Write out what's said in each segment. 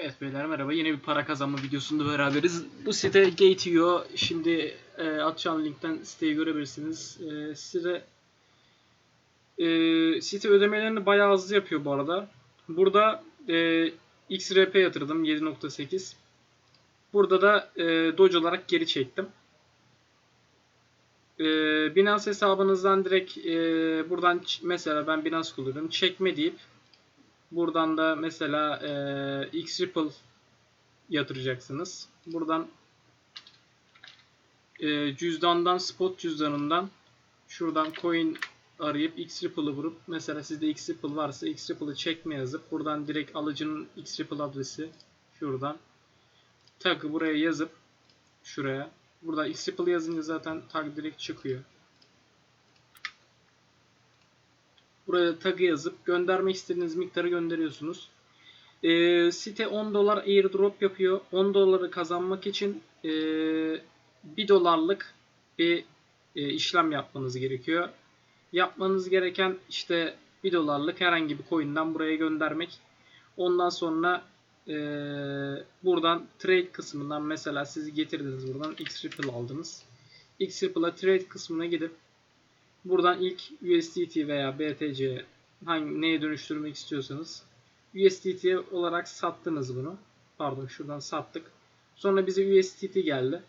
Evet beyler merhaba. Yine bir para kazanma videosunda beraberiz. Bu site Gate.io. Şimdi e, atacağım linkten siteyi görebilirsiniz. E, site e, site ödemelerini bayağı hızlı yapıyor bu arada. Burada e, XRP yatırdım 7.8. Burada da e, Doge olarak geri çektim. E, Binance hesabınızdan direkt e, buradan mesela ben Binance kullanıyorum. Çekme deyip Buradan da mesela e, X Ripple yatıracaksınız. Buradan e, cüzdandan spot cüzdanından şuradan coin arayıp X Ripple'ı vurup mesela sizde X Ripple varsa X Ripple'ı çekme yazıp buradan direkt alıcının X Ripple adresi şuradan tag'ı buraya yazıp şuraya burada X Ripple yazınca zaten tag direkt çıkıyor. Buraya tagı yazıp göndermek istediğiniz miktarı gönderiyorsunuz. Ee, site 10 dolar airdrop yapıyor. 10 doları kazanmak için ee, 1 dolarlık bir e, işlem yapmanız gerekiyor. Yapmanız gereken işte 1 dolarlık herhangi bir coin'den buraya göndermek. Ondan sonra ee, buradan trade kısmından mesela siz getirdiniz buradan X Ripple aldınız. X Ripple'a trade kısmına gidip Buradan ilk USDT veya BTC hangi neye dönüştürmek istiyorsanız USDT olarak sattınız bunu. Pardon şuradan sattık. Sonra bize USDT geldi.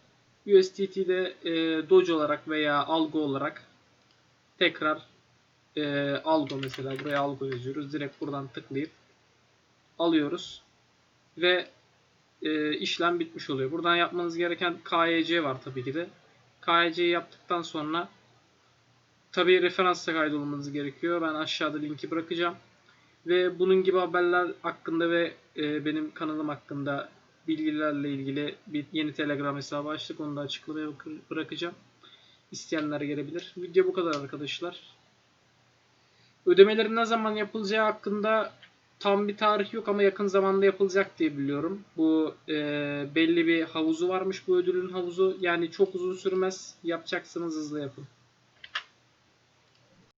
USDT'de e, Doge olarak veya Algo olarak tekrar e, Algo mesela buraya Algo yazıyoruz. Direkt buradan tıklayıp alıyoruz. Ve e, işlem bitmiş oluyor. Buradan yapmanız gereken KYC var tabii ki de. KYC'yi yaptıktan sonra Tabii referansa kaydolmanız gerekiyor. Ben aşağıda linki bırakacağım. Ve bunun gibi haberler hakkında ve e, benim kanalım hakkında bilgilerle ilgili bir yeni Telegram hesabı açtık. Onu da açıklamaya bırak- bırakacağım. İsteyenler gelebilir. Video bu kadar arkadaşlar. Ödemelerin ne zaman yapılacağı hakkında tam bir tarih yok ama yakın zamanda yapılacak diye biliyorum. Bu e, belli bir havuzu varmış bu ödülün havuzu. Yani çok uzun sürmez. Yapacaksanız hızlı yapın.